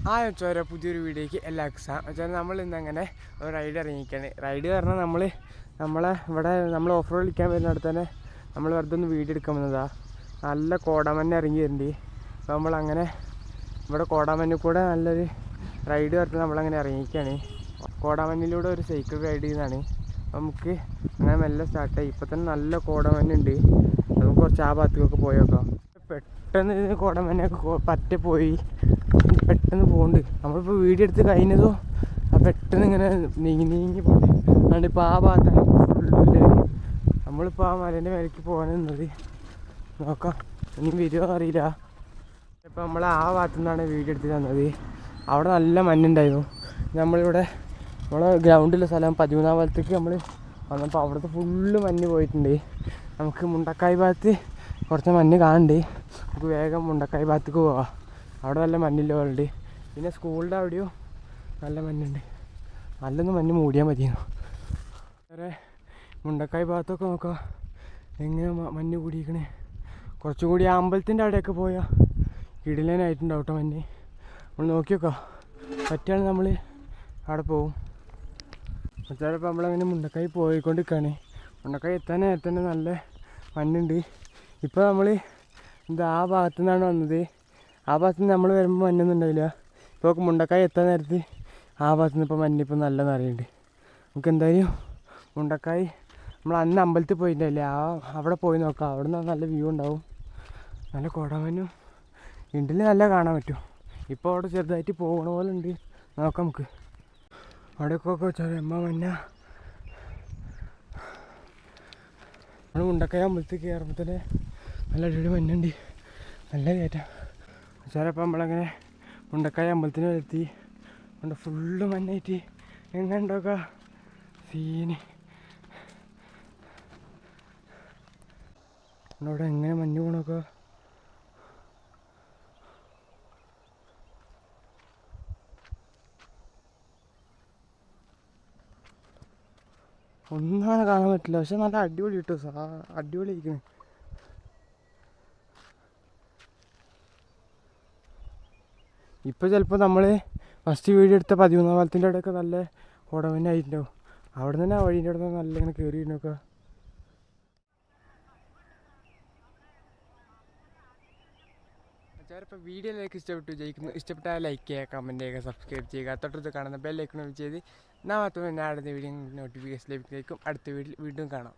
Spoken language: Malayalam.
ആ ചോര പുതിയൊരു വീഡിയോയ്ക്ക് എല്ലാവർക്കും വെച്ചാൽ നമ്മൾ ഇന്ന് അങ്ങനെ ഒരു റൈഡ് ഇറങ്ങിയിരിക്കുകയാണ് റൈഡ് കാരണം നമ്മൾ നമ്മളെ ഇവിടെ നമ്മൾ ഓഫ് റോഡ് കളിക്കാൻ വരുന്നിടത്ത് തന്നെ നമ്മൾ വെറുതെ ഒന്ന് വീഡിയോ എടുക്കാൻ വന്നതാണ് നല്ല കോടമഞ്ഞ് ഇറങ്ങി വരുന്നുണ്ട് അപ്പോൾ നമ്മളങ്ങനെ ഇവിടെ കോടാമഞ്ഞിൽ കൂടെ നല്ലൊരു റൈഡ് പറഞ്ഞ് നമ്മളങ്ങനെ ഇറങ്ങിയിരിക്കുകയാണ് കോടാമഞ്ഞിലൂടെ ഒരു സൈക്കിൾ റൈഡ് ചെയ്യുന്നതാണ് നമുക്ക് അങ്ങനെ മെല്ലെ സ്റ്റാർട്ടായി ഇപ്പോൾ തന്നെ നല്ല കോടമഞ്ഞുണ്ട്. നമുക്ക് കുറച്ച് ആ ഭാഗത്തേക്കൊക്കെ പോയി നോക്കാം പെട്ടെന്ന് കോടമഞ്ഞൊക്കെ പറ്റെ പോയി പെട്ടെന്ന് പോകണ്ട് നമ്മളിപ്പോൾ വീഡിയോ എടുത്ത് കഴിഞ്ഞതോ ആ പെട്ടെന്ന് ഇങ്ങനെ നീങ്ങി നീങ്ങി പോകണ്ട് അതുകൊണ്ട് ഇപ്പോൾ ആ ഭാഗത്താണ് നമ്മളിപ്പോൾ ആ മലേന്റെ മേലേക്ക് പോകാൻ നിന്നത്. നോക്കാം. ഇനി വരുമോ അറിയില്ല. ഇപ്പം നമ്മൾ ആ ഭാഗത്തു നിന്നാണ് വീഡിയോ എടുത്ത് തന്നത്. അവിടെ നല്ല മഞ്ഞുണ്ടായിരുന്നു. നമ്മളിവിടെ നമ്മളെ ഗ്രൗണ്ടിലെ സ്ഥലം പതിമൂന്നാം ഭാഗത്തേക്ക് നമ്മൾ വന്നപ്പോൾ അവിടുത്തെ ഫുള്ള് മഞ്ഞ് പോയിട്ടുണ്ട്. നമുക്ക് മുണ്ടക്കായ് ഭാഗത്ത് കുറച്ച് മഞ്ഞ് കാണുന്നുണ്ട് നമുക്ക് വേഗം മുണ്ടക്കായ് ഭാഗത്തേക്ക് പോവാം. അവിടെ നല്ല മഞ്ഞില്ല ഉണ്ട് പിന്നെ സ്കൂളിന്റെ അവിടെയോ നല്ല മഞ്ഞുണ്ട്. നല്ലൊന്ന് മഞ്ഞ് മൂടിയാൽ മതിയെന്നു. വേറെ മുണ്ടക്കായ് ഭാഗത്തൊക്കെ നോക്കാം. എങ്ങനെ മഞ്ഞ് കൂടിയിരിക്കണേ? കുറച്ചും കൂടി അമ്പലത്തിന്റെ അവിടെയൊക്കെ പോയാൽ ഇടലേനായിട്ടുണ്ടാവും മഞ്ഞ്. നമ്മൾ നോക്കി നോക്കാം പറ്റുകയാണെങ്കിൽ നമ്മൾ അവിടെ പോവും. ചിലപ്പോൾ നമ്മളങ്ങനെ മുണ്ടക്കായി പോയിക്കൊണ്ടിരിക്കുകയാണ് മുണ്ടക്കായി എത്താൻ നേരത്തെ തന്നെ നല്ല മഞ്ഞുണ്ട്. ഇപ്പോൾ നമ്മൾ എന്താ ആ ഭാഗത്തു നിന്നാണ് വന്നത്. ആ ഭാഗത്ത് നമ്മൾ വരുമ്പോൾ മഞ്ഞൊന്നും ഉണ്ടാവില്ല ഇപ്പോൾ മുണ്ടക്കായ എത്താൻ നേരത്ത് ആ ഭാഗത്ത് നിന്ന് ഇപ്പോൾ മഞ്ഞിപ്പോൾ നല്ല നിറയുണ്ട്. നമുക്ക് എന്തായാലും മുണ്ടക്കായ് നമ്മൾ അന്ന് അമ്പലത്തിൽ പോയിട്ടുണ്ടാവില്ലേ ആ അവിടെ പോയി നോക്കാം. അവിടെ നിന്ന് നല്ല വ്യൂ ഉണ്ടാവും. നല്ല കുടവനും ഇണ്ടിൽ നല്ല കാണാൻ പറ്റും. ഇപ്പോൾ അവിടെ ചെറുതായിട്ട് പോകണ പോലെ ഉണ്ട്. നോക്കാം നമുക്ക്. അവിടെയൊക്കെ വെച്ചാൽ അമ്മ മഞ്ഞ. നമ്മൾ മുണ്ടക്കയ അമ്പലത്തിൽ കയറുമ്പോൾ തന്നെ നല്ല അടിപൊളി മഞ്ഞുണ്ട്. നല്ല കയറ്റം. ചിലപ്പോൾ നമ്മളങ്ങനെ മുണ്ടക്കായ അമ്പലത്തിന് വരുത്തി കൊണ്ട് ഫുള്ള് മഞ്ഞായിട്ട് എങ്ങനെ ഉണ്ടാക്കുക സീന്. അവിടെ എങ്ങനെ മഞ്ഞ് പോണൊക്കെ ഒന്നാണ് കാണാൻ പറ്റില്ല. പക്ഷെ നല്ല അടിപൊളി കിട്ടും സാ. അടിപൊളി ഇരിക്കണേ. ഇപ്പോൾ ചിലപ്പോൾ നമ്മൾ ഫസ്റ്റ് വീഡിയോ എടുത്ത പതിമൂന്നാം കാലത്തിന്റെ അവിടെയൊക്കെ നല്ല കുടവനായിട്ടുണ്ടാവും അവിടെ നിന്ന് ആ വഴീന്റെ അവിടെ നിന്ന് നല്ല ഇങ്ങനെ കയറി നോക്കുക ഇപ്പോൾ വീഡിയോ ലൈക്ക് ഇഷ്ടപ്പെട്ടു ജയിക്കുന്നു ഇഷ്ടപ്പെട്ടാൽ ലൈക്ക് ചെയ്യുക കമന്റ് ചെയ്യുക സബ്സ്ക്രൈബ് ചെയ്യുക. തൊട്ടടുത്ത് കാണുന്ന ബെല്ലൈക്കണം ചെയ്ത് നാ മാത്രമേ ഞാൻ അടുത്ത വീഡിയോ നോട്ടിഫിക്കേഷൻ ലഭിക്കുന്നതായിരിക്കും അടുത്ത വീഡിയോ വീണ്ടും കാണാം.